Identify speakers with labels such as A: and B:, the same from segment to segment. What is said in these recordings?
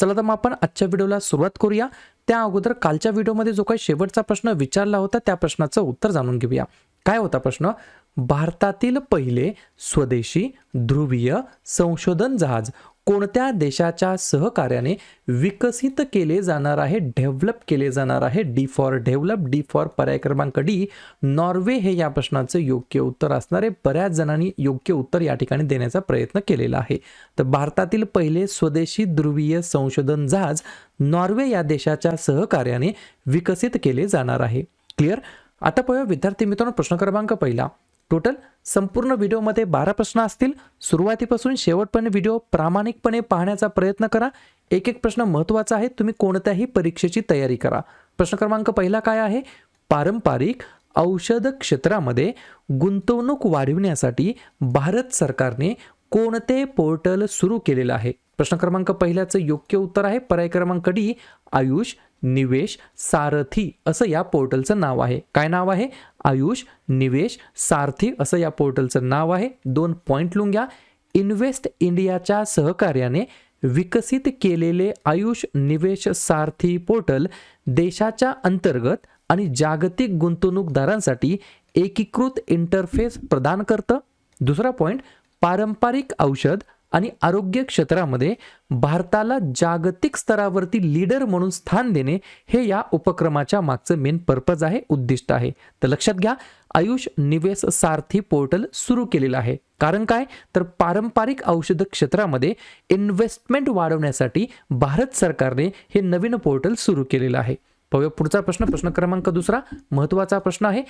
A: चला तर मग आपण आजच्या व्हिडिओला सुरुवात करूया. त्या अगोदर कालच्या व्हिडिओमध्ये जो काही शेवटचा प्रश्न विचारला होता त्या प्रश्नाचं उत्तर जाणून घेऊया. काय होता प्रश्न? भारतातील पहिले स्वदेशी ध्रुवीय संशोधन जहाज. कोणत्या देशाच्या सहकार्याने विकसित केले जाणार आहे डेव्हलप केले जाणार आहे? D for develop D for पर्याय क्रमांक डी. नॉर्वे हे या प्रश्नाचं योग्य उत्तर असणारे बऱ्याच जणांनी योग्य उत्तर या ठिकाणी देण्याचा प्रयत्न केलेला आहे. तर भारतातील पहिले स्वदेशी ध्रुवीय संशोधन जहाज नॉर्वे या देशाच्या सहकार्याने विकसित केले जाणार आहे. क्लिअर? आता पाहूया विद्यार्थी मित्रांनो प्रश्न क्रमांक पहिला. टोटल संपूर्ण व्हिडिओमध्ये बारा प्रश्न असतील. सुरुवातीपासून शेवटपर्यंत व्हिडिओ प्रामाणिकपणे पाहण्याचा प्रयत्न करा. एक एक प्रश्न महत्त्वाचा आहे. तुम्ही कोणत्याही परीक्षेची तयारी करा. प्रश्न क्रमांक पहिला काय आहे? पारंपरिक औषध क्षेत्रामध्ये गुंतवणूक वाढविण्यासाठी भारत सरकारने कोणते पोर्टल सुरू केलेलं आहे? प्रश्न क्रमांक पहिल्याचं योग्य उत्तर आहे. पर्याय क्रमांक डी आयुष निवेश सारथी असं या पोर्टलचं नाव आहे. काय नाव आहे? आयुष निवेश सारथी असं या पोर्टलचं नाव आहे. दोन पॉईंट लिहून घ्या. इन्व्हेस्ट इंडियाच्या सहकार्याने विकसित केलेले आयुष निवेश सारथी पोर्टल देशाच्या अंतर्गत आणि जागतिक गुंतवणूकदारांसाठी एकीकृत इंटरफेस प्रदान करतं. दुसरा पॉईंट पारंपरिक औषध आणि आरोग्य क्षेत्रामध्ये भारताला जागतिक स्तरावरती लीडर म्हणून स्थान देणे हे या उपक्रमाच्या मागचं मेन पर्पज आहे उद्दिष्ट आहे. तर लक्षात घ्या आयुष निवेश सारथी पोर्टल सुरू केलेलं आहे. कारण काय? तर पारंपरिक औषध क्षेत्रामध्ये इन्व्हेस्टमेंट वाढवण्यासाठी भारत सरकारने हे नवीन पोर्टल सुरू केलेलं आहे. पाहूया पुढचा प्रश्न प्रश्न क्रमांक दुसरा. महत्त्वाचा प्रश्न आहे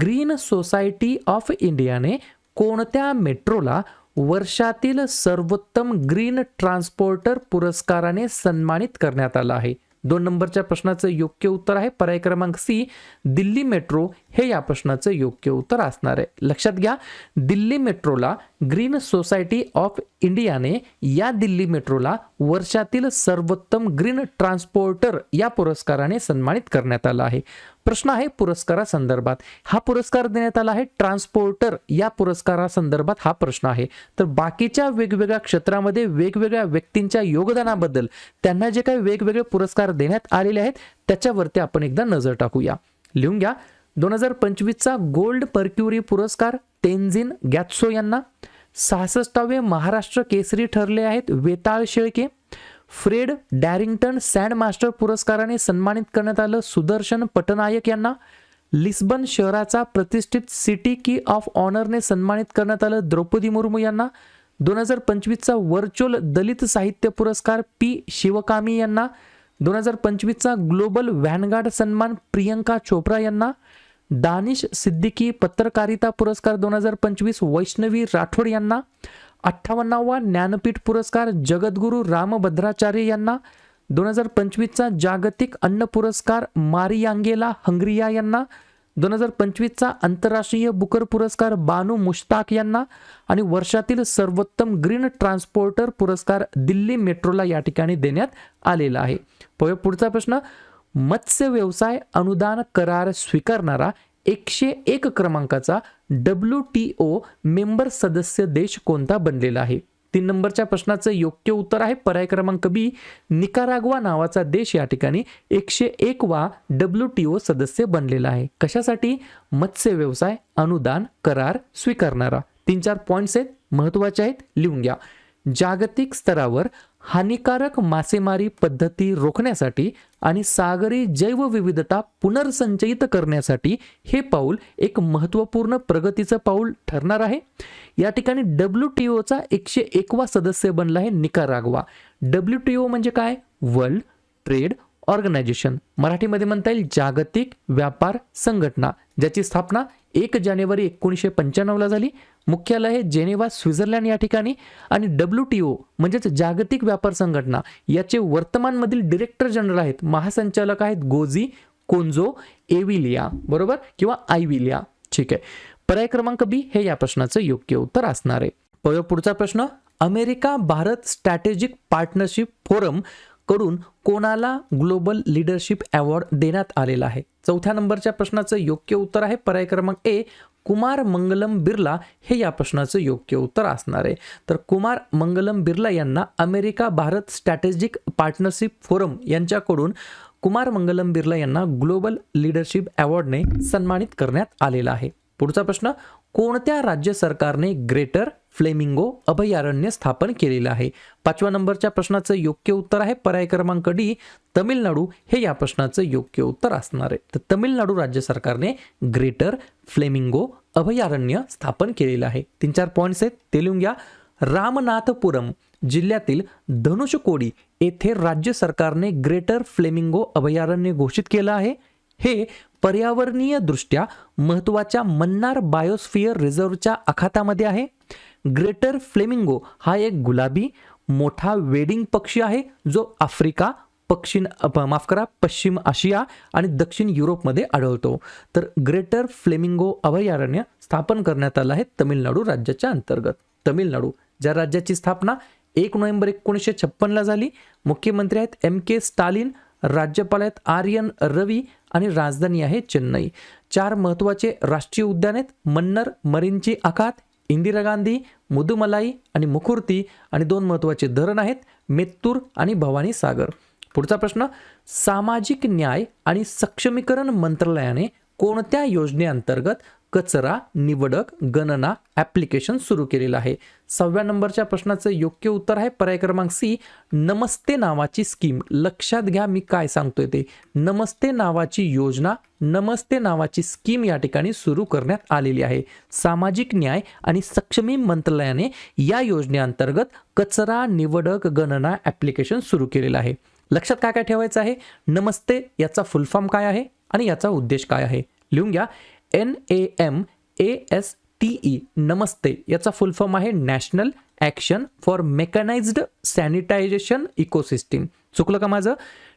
A: ग्रीन सोसायटी ऑफ इंडियाने कोणत्या मेट्रोला वर्षातील सर्वोत्तम ग्रीन ट्रान्सपोर्टर पुरस्काराने सन्मानित करण्यात आला आहे. दोन नंबरच्या प्रश्नाचं योग्य उत्तर आहे. पर्याय क्रमांक सी दिल्ली मेट्रो हे या प्रश्नाचं योग्य उत्तर असणार आहे. लक्षात घ्या दिल्ली मेट्रोला ग्रीन सोसायटी ऑफ इंडियाने या दिल्ली मेट्रोला वर्षातील सर्वोत्तम ग्रीन ट्रान्सपोर्टर या पुरस्काराने सन्मानित करण्यात आला आहे. प्रश्न आहे पुरस्कारासंदर्भात. हा पुरस्कार देण्यात आला आहे ट्रान्सपोर्टर या पुरस्कारासंदर्भात हा प्रश्न आहे. तर बाकीच्या वेगवेगळ्या क्षेत्रामध्ये वेगवेगळ्या व्यक्तींच्या योगदानाबद्दल त्यांना जे काही वेगवेगळे पुरस्कार देण्यात आलेले आहेत त्याच्यावरती आपण एकदा नजर टाकूया. लिहून घ्या. दोन हजार पंचवीसचा गोल्ड पर्क्युरी पुरस्कार तेनझिन गॅत्सो यांना सहासष्टावे महाराष्ट्र केसरी ठरले आहेत. Vetal Shelke Fred Darrington sand master पुरस्काराने सन्मानित करण्यात आलं. सुदर्शन पटनायक यांना लिस्बन शहराचा प्रतिष्ठित सिटी की ऑफ ऑनरने सन्मानित करण्यात आलं. द्रौपदी मुर्मू यांना दोन हजार पंचवीसचा व्हर्च्युअल दलित साहित्य पुरस्कार. पी. शिवकामी यांना दोन हजार पंचवीसचा ग्लोबल व्हॅनगार्ड सन्मान. प्रियंका चोप्रा यांना दानिश सिद्दीकी पत्रकारिता पुरस्कार दोन हजार पंचवीस वैष्णवी राठोड यांना अठ्ठावन्नावा ज्ञानपीठ पुरस्कार जगद्गुरू रामभद्राचार्य यांना दोन हजार पंचवीसचा जागतिक अन्न पुरस्कार मारियांगेला हंग्रिया यांना दोन हजार पंचवीसचा आंतरराष्ट्रीय बुकर पुरस्कार बानू मुश्ताक यांना आणि वर्षातील सर्वोत्तम ग्रीन ट्रान्सपोर्टर पुरस्कार दिल्ली मेट्रोला या ठिकाणी देण्यात आलेला आहे. पुढचा प्रश्न. मत्स्य व्यवसाय अनुदान करार स्वीकारणारा एकशे एक क्रमांकाचा डब्ल्यू टी ओ मेंबर सदस्य देश कोणता बनलेला आहे? तीन नंबरच्या प्रश्नाचं योग्य उत्तर आहे पर्याय क्रमांक बी. निकारागवा नावाचा देश या ठिकाणी एकशे एक वा डब्ल्यू टी ओ सदस्य बनलेला आहे. कशासाठी? मत्स्य व्यवसाय अनुदान करार स्वीकारणारा. तीन चार पॉईंट्स आहेत महत्त्वाचे आहेत लिहून घ्या. जागतिक स्तरावर हानिकारक मासेमारी पद्धती रोखण्यासाठी आणि सागरी जैवविविधता पुनर्संचयित करण्यासाठी हे पाऊल एक महत्त्वपूर्ण प्रगतीचं पाऊल ठरणार आहे. या ठिकाणी डब्ल्यू टी ओचा एकशे एकवा सदस्य बनला आहे निकारागवा. डब्ल्यू टी ओ म्हणजे काय? World trade organisation. मराठीमध्ये म्हणता येईल जागतिक व्यापार संघटना ज्याची स्थापना एक जानेवारी एकोणीसशे पंच्याण्णवला झाली. मुख्यालय हे जेनेवा स्वित्झर्लंड या ठिकाणी आणि डब्ल्यू टी ओ म्हणजेच जागतिक व्यापार संघटना याचे वर्तमानमधील डिरेक्टर जनरल आहेत. महासंचालक आहेत गोजी कोंजो एविलिया बरोबर? किंवा आयविलिया. ठीक आहे. पर्याय क्रमांक बी हे या प्रश्नाचं योग्य उत्तर असणार आहे. पुढचा प्रश्न. America Bharat strategic partnership forum कडून कोणाला ग्लोबल लीडरशिप अवॉर्ड देण्यात आलेला आहे? चौथ्या नंबरच्या प्रश्नाचं योग्य उत्तर आहे पर्याय क्रमांक ए कुमार मंगलम बिर्ला. हे या प्रश्नाचं योग्य उत्तर असणार आहे. तर कुमार मंगलम बिर्ला यांना America Bharat strategic partnership forum यांच्याकडून कुमार मंगलम बिर्ला यांना ग्लोबल लीडरशिप अवॉर्डने सन्मानित करण्यात आलेला आहे. पुढचा प्रश्न कोणत्या राज्य सरकारने ग्रेटर फ्लेमिंगो अभयारण्य स्थापन केलेलं आहे? पाचव्या नंबरच्या प्रश्नाचं योग्य उत्तर आहे पर्याय क्रमांक डी. तमिळनाडू हे या प्रश्नाचं योग्य उत्तर असणार आहे. तर तमिळनाडू राज्य सरकारने ग्रेटर फ्लेमिंगो अभयारण्य स्थापन केलेलं आहे. तीन चार पॉईंट्स आहेत. ते लिहून घ्या. रामनाथपुरम जिल्ह्यातील धनुषकोडी येथे राज्य सरकारने ग्रेटर फ्लेमिंगो अभयारण्य घोषित केलं आहे. हे पर्यावरणीय दृष्ट्या महत्त्वाच्या मन्नार बायोस्फिअर रिझर्वच्या आखातामध्ये आहे. ग्रेटर फ्लेमिंगो हा एक गुलाबी मोठा वेडिंग पक्षी आहे जो आफ्रिका पश्चिम माफ करा पश्चिम आशिया आणि दक्षिण युरोपमध्ये आढळतो. तर ग्रेटर फ्लेमिंगो अभयारण्य स्थापन करण्यात आलं आहे तमिळनाडू राज्याच्या अंतर्गत. तमिळनाडू ज्या राज्याची स्थापना एक नोव्हेंबर एकोणीसशे छप्पनला झाली मुख्यमंत्री आहेत एम के स्टालिन राज्यपाल आहेत आर्यन रवी आणि राजधानी आहे चेन्नई. चार महत्त्वाचे राष्ट्रीय उद्यान आहेत. मन्नर मरीनची आखात इंदिरा गांधी मुदुमलाई आणि मुखुर्ती आणि दोन महत्त्वाचे धरण आहेत मेत्तूर आणि भवानी सागर. पुढचा प्रश्न सामाजिक न्याय आणि सक्षमीकरण मंत्रालयाने कोणत्या योजनेअंतर्गत कचरा निवडक गणना ॲप्लिकेशन सुरू केलेलं आहे. सहाव्या नंबरच्या प्रश्नाचं योग्य उत्तर आहे पर्याय क्रमांक सी नमस्ते नावाची स्कीम लक्षात घ्या मी काय सांगतोय ते. नमस्ते नावाची योजना नमस्ते नावाची स्कीम या ठिकाणी सुरू करण्यात आलेली आहे. सामाजिक न्याय आणि सक्षमी मंत्रालयाने या योजनेअंतर्गत कचरा निवडक गणना ॲप्लिकेशन सुरू केलेलं आहे. लक्षात काय काय ठेवायचं आहे? नमस्ते याचा फुल फॉर्म काय आहे? आणि याचा उद्देश काय आहे? लिहून घ्या. N A M A S T E नमस्ते. याचा फुल फॉर्म आहे national action for mechanised sanitisation ecosystem चुकलं का माझं?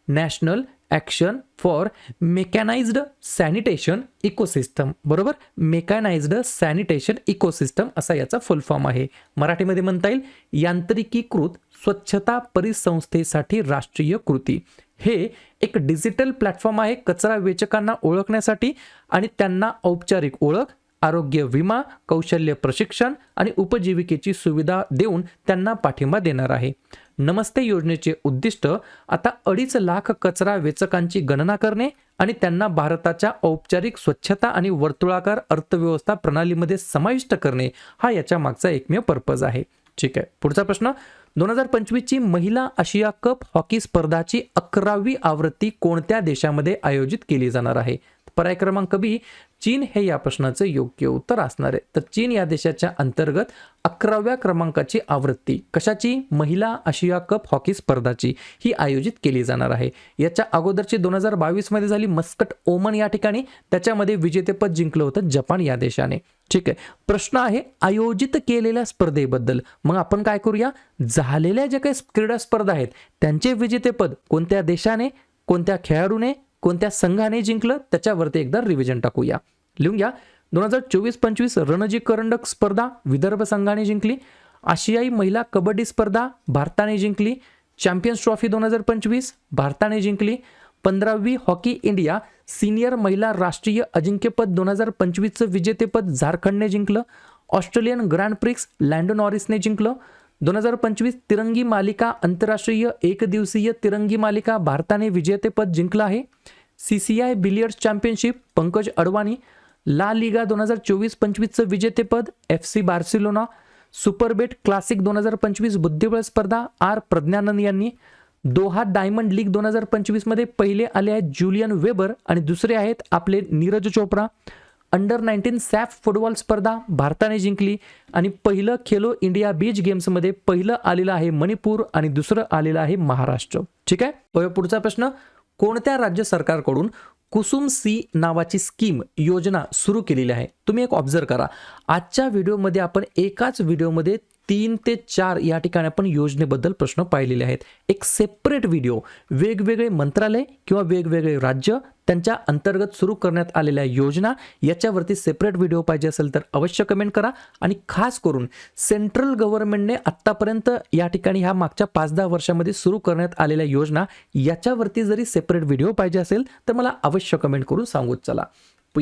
A: National action for mechanised sanitation ecosystem बरोबर? मेकॅनाइज्ड सॅनिटेशन इकोसिस्टम असा याचा फुल फॉर्म आहे. मराठीमध्ये म्हणता येईल यांत्रिकीकृत स्वच्छता परिसंस्थेसाठी राष्ट्रीय कृती. हे एक डिजिटल प्लॅटफॉर्म आहे कचरा वेचकांना ओळखण्यासाठी आणि त्यांना औपचारिक ओळख आरोग्य विमा कौशल्य प्रशिक्षण आणि उपजीविकेची सुविधा देऊन त्यांना पाठिंबा देणार आहे. नमस्ते योजनेचे उद्दिष्ट आता अडीच लाख कचरा वेचकांची गणना करणे आणि त्यांना भारताच्या औपचारिक स्वच्छता आणि वर्तुळाकार अर्थव्यवस्था प्रणालीमध्ये समाविष्ट करणे हा याच्या मागचा एकमेव पर्पज आहे. ठीक आहे. पुढचा प्रश्न दोन हजार पंचवीसची महिला आशिया कप हॉकी स्पर्धाची अकरावी आवृत्ती कोणत्या देशामध्ये आयोजित केली जाणार आहे? पर्याय क्रमांक बी चीन हे या प्रश्नाचं योग्य उत्तर असणार आहे. तर चीन या देशाच्या अंतर्गत अकराव्या क्रमांकाची आवृत्ती कशाची? महिला आशिया कप हॉकी स्पर्धाची ही आयोजित केली जाणार आहे. याच्या अगोदरची दोन हजार बावीसमध्ये झाली मस्कट ओमन या ठिकाणी. त्याच्यामध्ये विजेतेपद जिंकलं होतं जपान या देशाने. ठीक आहे. प्रश्न आहे आयोजित केलेल्या स्पर्धेबद्दल. मग आपण काय करूया? झालेल्या ज्या काही क्रीडा स्पर्धा आहेत त्यांचे विजेतेपद कोणत्या देशाने कोणत्या खेळाडूने कोणत्या संघाने जिंकलं? त्याच्यावरती एकदा रिव्हिजन टाकूया. लिहून घ्या. दोन हजार चोवीस पंचवीस रणजी करंडक स्पर्धा विदर्भ संघाने जिंकली. आशियाई महिला कबड्डी स्पर्धा भारताने जिंकली. चॅम्पियन्स ट्रॉफी दोन हजार पंचवीस भारताने जिंकली. पंधरावी हॉकी इंडिया सिनियर महिला राष्ट्रीय अजिंक्यपद दोन हजार पंचवीसचं विजेतेपद झारखंडने जिंकलं. ऑस्ट्रेलियन ग्रँड प्रिक्स लँडो नॉरिसने जिंकलं. दोन हजार पंचवीस तिरंगी मालिका आंतरराष्ट्रीय एकदिवसीय तिरंगी मालिका भारताने विजेतेपद जिंकलं आहे. C C I billiards championship Pankaj Advani La Liga दोन हजार चोवीस पंचवीसचं विजेतेपद F C Barcelona Superbet Classic दोन हजार पंचवीस बुद्धिबळ स्पर्धा आर प्रज्ञानंद यांनी दोहा डायमंड लीग दोन हजार पंचवीसमध्ये पहिले आले आहेत जुलियन वेबर आणि दुसरे आहेत आपले Neeraj Chopra. Under nineteen SAFF football स्पर्धा भारताने जिंकली आणि पहिलं खेलो इंडिया बीच गेम्समध्ये पहिलं आलेलं आहे मणिपूर आणि दुसरं आलेलं आहे महाराष्ट्र. ठीक आहे? पुढचा प्रश्न. कोणत्या राज्य सरकारकडून कुसुम सी नावाची स्कीम योजना सुरू केलेली आहे. तुम्ही एक ऑब्झर्व करा. आजच्या व्हिडिओमध्ये आपण एकाच व्हिडिओमध्ये तीन ते चार या ठिकाणी आपण योजनेबद्दल प्रश्न पाहिलेले आहेत. एक सेपरेट व्हिडिओ वेगवेगळे मंत्रालय किंवा वेगवेगळे राज्य त्यांच्या अंतर्गत सुरू करण्यात आलेल्या योजना याच्यावरती सेपरेट व्हिडिओ पाहिजे असेल तर अवश्य कमेंट करा. आणि खास करून सेंट्रल गव्हर्नमेंटने आत्तापर्यंत या ठिकाणी ह्या मागच्या पाच दहा वर्षामध्ये सुरू करण्यात आलेल्या योजना याच्यावरती जरी सेपरेट व्हिडिओ पाहिजे असेल तर मला अवश्य कमेंट करून सांगूच चला.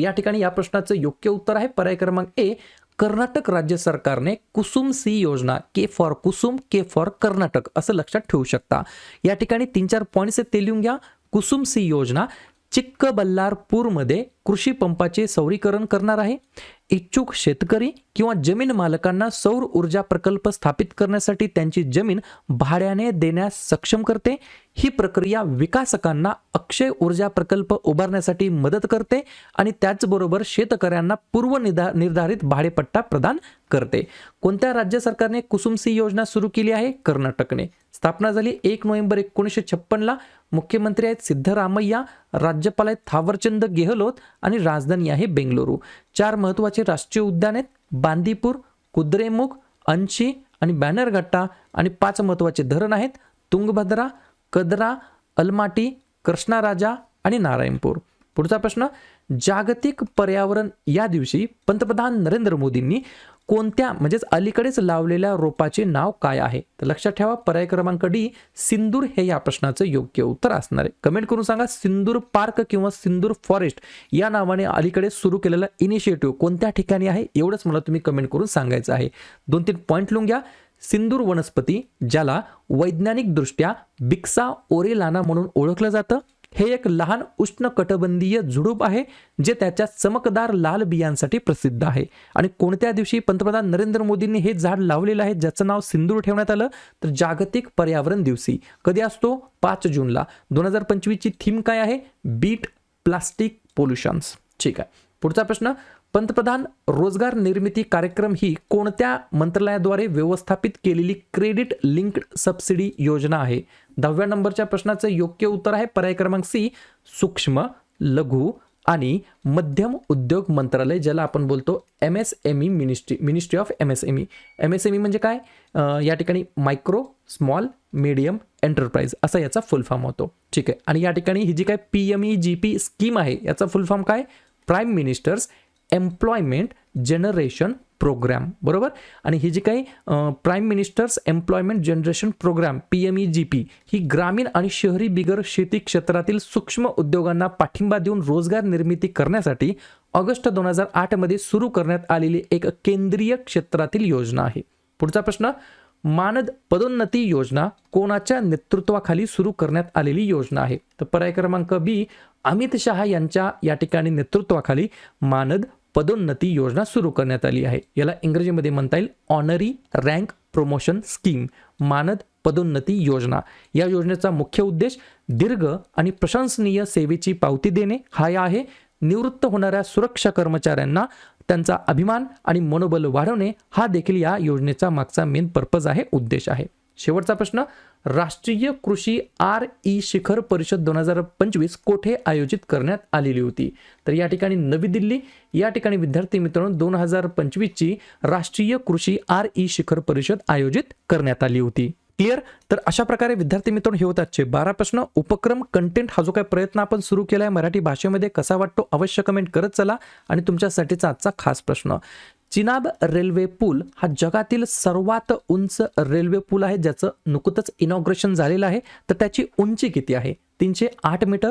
A: या ठिकाणी या प्रश्नाचं योग्य उत्तर आहे. पर्याय क्रमांक ए कर्नाटक राज्य सरकारने कुसुम सी योजना K for Kusum K for Karnataka असं लक्षात ठेवू शकता. या ठिकाणी तीन चार पॉईंट्स आहेत ते लिहून घ्या. कुसुम सी योजना चिक्कबल्लारपूरमध्ये कृषी पंपाचे सौरीकरण करणार आहे. इच्छुक शेतकरी किंवा जमीन मालकांना सौर ऊर्जा प्रकल्प स्थापित करण्यासाठी त्यांची जमीन भाड्याने देण्यास सक्षम करते. ही प्रक्रिया विकासकांना अक्षय ऊर्जा प्रकल्प उभारण्यासाठी मदत करते आणि त्याचबरोबर शेतकऱ्यांना पूर्व निधा निर्धारित भाडेपट्टा प्रदान करते. कोणत्या राज्य सरकारने कुसुम सी योजना सुरू केली आहे? कर्नाटकने. स्थापना झाली एक नोव्हेंबर एकोणीसशे छप्पनला. मुख्यमंत्री आहेत सिद्धरामय्या राज्यपाल आहेत थावरचंद गेहलोत आणि राजधानी आहे बेंगलुरू. चार महत्त्वाचे राष्ट्रीय उद्यान आहेत बांदीपूर कुद्रेमुख अंशी आणि बॅनरघट्टा आणि पाच महत्त्वाचे धरण आहेत तुंगभद्रा कदरा अलमाटी कृष्णाराजा आणि नारायणपूर. पुढचा प्रश्न जागतिक पर्यावरण या दिवशी पंतप्रधान नरेंद्र मोदींनी कोणत्या म्हणजेच अलीकडेच लावलेल्या रोपाचे नाव काय आहे? तर लक्षात ठेवा पर्याय क्रमांक डी सिंदूर हे या प्रश्नाचं योग्य उत्तर असणार आहे. कमेंट करून सांगा सिंदूर पार्क किंवा सिंदूर फॉरेस्ट या नावाने अलीकडे सुरू केलेला इनिशिएटिव्ह कोणत्या ठिकाणी आहे? एवढंच मला तुम्ही कमेंट करून सांगायचं आहे. दोन तीन पॉईंट लिहून घ्या. सिंदूर वनस्पती ज्याला वैज्ञानिकदृष्ट्या बिक्सा ओरेलाना म्हणून ओळखलं जातं. हे एक लहान उष्णकटबंधीय झुडूप आहे जे त्याच्या चमकदार लाल बियांसाठी प्रसिद्ध आहे. आणि कोणत्या दिवशी पंतप्रधान नरेंद्र मोदींनी हे झाड लावलेलं आहे ज्याचं नाव सिंदूर ठेवण्यात आलं तर जागतिक पर्यावरण दिवशी. कधी असतो? पाच जूनला. दोन हजार पंचवीसची थीम काय आहे? Beat plastic pollutions. ठीक आहे. पुढचा प्रश्न पंतप्रधान रोजगार निर्मिती कार्यक्रम ही कोणत्या मंत्रालयाद्वारे व्यवस्थापित केलेली क्रेडिट लिंक्ड सबसिडी योजना आहे? दहाव्या नंबरच्या प्रश्नाचं योग्य उत्तर आहे पर्याय क्रमांक सी सूक्ष्म लघु आणि मध्यम उद्योग मंत्रालय ज्याला आपण बोलतो M S M E ministry ministry of M S M E. M S M E म्हणजे काय? या ठिकाणी मायक्रो स्मॉल मीडियम एंटरप्राइज असा याचा फुल फॉर्म होतो. ठीक आहे. आणि या ठिकाणी ही जी काय P M E G P scheme आहे याचा फुल फॉर्म काय? Prime minister's employment generation programme बरोबर? आणि ही जी काही prime minister's employment generation programme P M E G P ही ग्रामीण आणि शहरी बिगर शेती क्षेत्रातील सूक्ष्म उद्योगांना पाठिंबा देऊन रोजगार निर्मिती करण्यासाठी ऑगस्ट दोन हजार आठमध्ये सुरू करण्यात आलेली एक केंद्रीय क्षेत्रातील योजना आहे. पुढचा प्रश्न मानद पदोन्नती योजना कोणाच्या नेतृत्वाखाली सुरू करण्यात आलेली योजना आहे? तर पर्याय क्रमांक बी अमित शहा यांच्या या ठिकाणी नेतृत्वाखाली मानद पदोन्नती योजना सुरू करण्यात आली आहे. याला इंग्रजीमध्ये म्हणता येईल ऑनरी रँक प्रमोशन स्कीम मानद पदोन्नती योजना. या योजनेचा मुख्य उद्देश दीर्घ आणि प्रशंसनीय सेवेची पावती देणे हा या आहे. निवृत्त होणाऱ्या सुरक्षा कर्मचाऱ्यांना त्यांचा अभिमान आणि मनोबल वाढवणे हा देखील या योजनेचा मागचा मेन पर्पज आहे उद्देश आहे. शेवटचा प्रश्न राष्ट्रीय कृषी आर ई शिखर परिषद दोन हजार पंचवीस कोठे आयोजित करण्यात आलेली होती? तर या ठिकाणी नवी दिल्ली या ठिकाणी विद्यार्थी मित्रांनो दोन हजार पंचवीसची राष्ट्रीय कृषी आर ई शिखर परिषद आयोजित करण्यात आली होती. क्लिअर तर अशा प्रकारे विद्यार्थी मित्रांनो हे होत आजचे बारा प्रश्न. उपक्रम कंटेंट हा जो काही प्रयत्न आपण सुरू केला आहे मराठी भाषेमध्ये कसा वाटतो अवश्य कमेंट करत चला आणि तुमच्यासाठीचा आजचा खास प्रश्न. चिनाब रेल्वे पूल हा जगातील सर्वात उंच रेल्वे पूल आहे ज्याचं नुकतंच इनॉग्रेशन झालेलं आहे. तर त्याची उंची किती आहे? तीनशे आठ मीटर.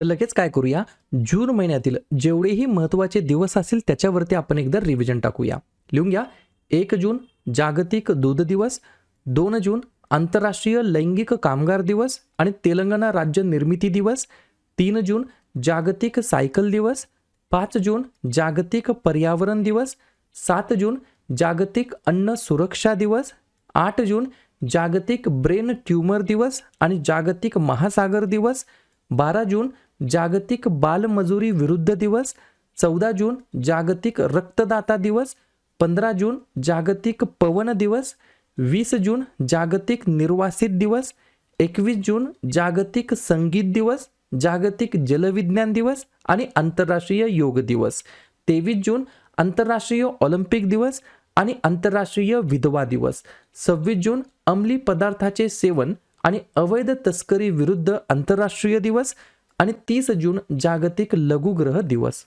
A: तर लगेच काय करूया? जून महिन्यातील जेवढेही महत्त्वाचे दिवस असतील त्याच्यावरती आपण एकदा रिव्हिजन टाकूया. लिहून घ्या. एक जून जागतिक दूध दिवस. दोन जून आंतरराष्ट्रीय लैंगिक कामगार दिवस आणि तेलंगणा राज्य निर्मिती दिवस. तीन जून जागतिक सायकल दिवस. पाच जून जागतिक पर्यावरण दिवस. सात जून जागतिक अन्न सुरक्षा दिवस. आठ जून जागतिक ब्रेन ट्यूमर दिवस आणि जागतिक महासागर दिवस. बारा जून जागतिक बालमजुरी विरुद्ध दिवस चौदा जून जागतिक रक्तदाता दिवस पंधरा जून जागतिक पवन दिवस वीस जून जागतिक निर्वासित दिवस एकवीस जून जागतिक संगीत दिवस जागतिक जलविज्ञान दिवस आणि आंतरराष्ट्रीय योग दिवस तेवीस जून आंतरराष्ट्रीय ऑलिम्पिक दिवस आणि आंतरराष्ट्रीय विधवा दिवस सव्वीस जून अंमली पदार्थाचे सेवन आणि अवैध तस्करी विरुद्ध आंतरराष्ट्रीय दिवस आणि तीस जून जागतिक लघुग्रह दिवस.